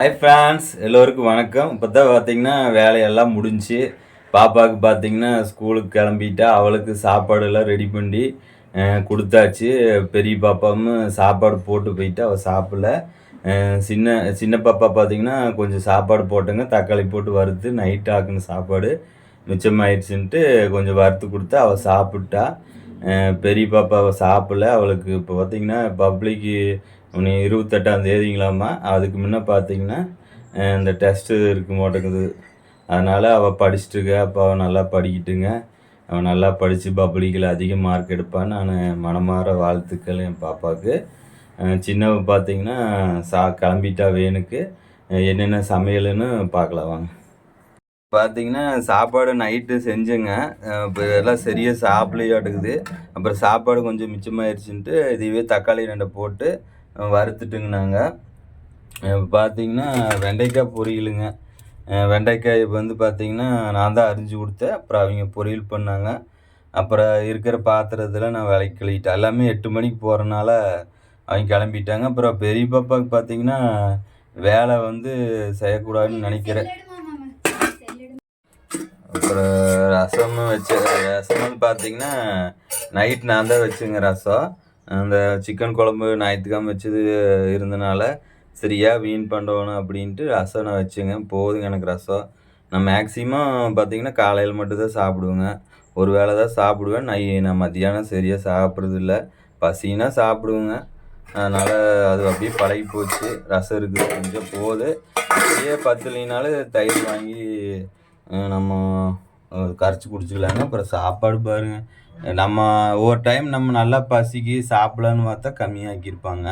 Hi friends எல்லோருக்கும் வணக்கம். இப்போ தான் பார்த்தீங்கன்னா வேலையெல்லாம் முடிஞ்சு பாப்பாவுக்கு பார்த்தீங்கன்னா ஸ்கூலுக்கு கிளம்பிட்டா அவளுக்கு சாப்பாடெல்லாம் ரெடி பண்ணி கொடுத்தாச்சு. பெரிய பாப்பாவும் சாப்பாடு போட்டு போயிட்டு அவள் சாப்பிடல. சின்ன சின்ன பாப்பா பார்த்தீங்கன்னா கொஞ்சம் சாப்பாடு போட்டுங்க தக்காளி போட்டு வறுத்து நைட் ஆக்குன சாப்பாடு. மிச்சமாயிடுச்சுன்ட்டு கொஞ்சம் வறுத்து கொடுத்து அவள் சாப்பிட்டா. பெரிய பாப்பா அவள் சாப்பிடல. அவளுக்கு இப்போ பார்த்தீங்கன்னா பப்ளிக்கு உன்னை இருபத்தெட்டாம் தேதிங்களாம்மா. அதுக்கு முன்னே பார்த்தீங்கன்னா இந்த டெஸ்ட்டு இருக்க மாட்டேங்குது. அதனால் அவள் படிச்சுட்டு அப்போ அவள் நல்லா படிக்கட்டுங்க. அவன் நல்லா படித்து பப்ளிக்கில் அதிக மார்க் எடுப்பான்னு நான் மனமாற வாழ்த்துக்கள் என் பாப்பாவுக்கு. சின்னவன் சின்னவ பார்த்தீங்கன்னா சா கிளம்பிட்டா வேனுக்கு. என்னென்ன சமையல்னு பார்க்கலாம் வாங்க. பார்த்தீங்கன்னா சாப்பாடு நைட்டு செஞ்சேங்க. இப்போ எல்லாம் சரியாக சாப்பிடலையாட்டுக்குது. அப்புறம் சாப்பாடு கொஞ்சம் மிச்சமாயிருச்சுன்ட்டு இதுவே தக்காளி ரெண்டை போட்டு வறுத்துட்டுங்கனாங்க. இப்போ பார்த்தீங்கன்னா வெண்டைக்காய் பொரியலுங்க. வெண்டைக்காய் வந்து பார்த்தீங்கன்னா நான் தான் அரிஞ்சு கொடுத்தேன். அப்புறம் அவங்க பொரியல் பண்ணாங்க. அப்புறம் இருக்கிற பாத்திரத்தில் நான் விலைக்கு கழுவிட்டேன். எல்லாமே எட்டு மணிக்கு போகிறனால அவங்க கிளம்பிட்டாங்க. அப்புறம் பெரிய பாப்பாவுக்கு பார்த்தீங்கன்னா வேலை வந்து செய்யக்கூடாதுன்னு நினைக்கிறேன். அப்புறம் ரசமும் வச்சு ரசம்னு பார்த்தீங்கன்னா நைட் நான் தான் வச்சுங்க ரசம். அந்த சிக்கன் குழம்பு ஞாயிற்றுக்கிழமை வச்சது இருந்தனால சரியா வீண் பண்ணணும் அப்படின்ட்டு ரசம் நான் வச்சுங்க. போதுங்க எனக்கு ரசம். நான் மேக்ஸிமம் பார்த்தீங்கன்னா காலையில் மட்டும்தான் சாப்பிடுவேங்க. ஒரு வேளை தான் சாப்பிடுவேன். நான் நான் மத்தியானம் சரியாக சாப்பிட்றதில்ல. பசினா சாப்பிடுவேங்க. அதனால் அது அப்படியே பழகி போச்சு. ரசம் இருக்குது. கொஞ்சம் போகுது. அப்படியே பத்துலினாலும் தயிர் வாங்கி நம்ம கரைச்சி குடிச்சிக்கலாங்க. அப்புறம் சாப்பாடு பாருங்க. நம்ம ஒவ்வொரு டைம் நம்ம நல்லா பசிக்கு சாப்பிடலான்னு பார்த்தா கம்மியாக்கியிருப்பாங்க.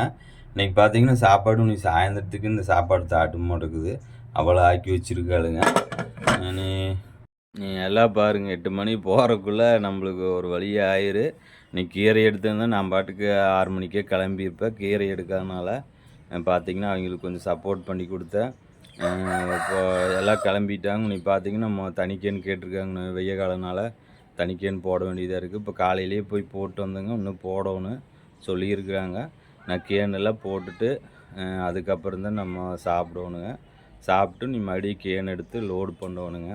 இன்னைக்கு பார்த்தீங்கன்னா சாப்பாடு நீ சாயந்தரத்துக்கு இந்த சாப்பாடு தாட்டமாக இருக்குது அவ்வளோ ஆக்கி வச்சிருக்காளுங்க. நீ நீ எல்லாம் பாருங்கள் எட்டு மணி போகிறக்குள்ளே நம்மளுக்கு ஒரு வழி ஆயிரு. நீ கீரை எடுத்திருந்தா நான் பாட்டுக்கு ஆறு மணிக்கே கிளம்பியிருப்பேன். கீரை எடுக்காதனால பார்த்தீங்கன்னா அவங்களுக்கு கொஞ்சம் சப்போர்ட் பண்ணி கொடுத்தேன். இப்போ எல்லாம் கிளம்பிட்டாங்க. நீ பார்த்தீங்கன்னா நம்ம தனிக்கேன்னு கேட்டிருக்காங்க. வெய்ய காலனால தணிக்கைன்னு போட வேண்டியதாக இருக்குது இப்போ காலையிலேயே போய் போட்டு வந்தேங்க. இன்னும் போடணும் சொல்லியிருக்கிறாங்க. நான் கேனெல்லாம் போட்டுட்டு அதுக்கப்புறம் தான் நம்ம சாப்பிடணுங்க சாப்பிட்டு நீ மறுபடியும் கேன் எடுத்து லோடு பண்ணணுங்க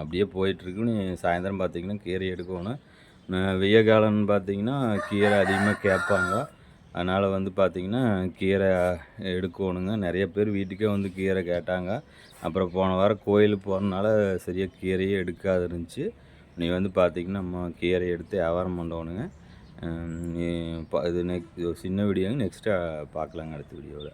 அப்படியே போயிட்டுருக்கு. நீ சாயந்தரம் பார்த்தீங்கன்னா கீரை எடுக்கணும் வெய்ய காலம்னு பார்த்தீங்கன்னா கீரை அதிகமாக கேட்பாங்க. அதனால் வந்து பார்த்திங்கன்னா கீரை எடுக்கணுங்க நிறைய பேர் வீட்டுக்கே வந்து கீரை கேட்டாங்க. அப்புறம் போன வாரம் கோயிலுக்கு போகிறதுனால சரியாக கீரையே எடுக்காது இருந்துச்சு. நீ வந்து பார்த்திங்கன்னா நம்ம கீரை எடுத்து வியாபாரம் பண்ணணுங்க நீ ப- இது நெக்ஸ்ட் சின்ன வீடியோங்க நெக்ஸ்ட்டு பார்க்கலாங்க அடுத்த வீடியோவில்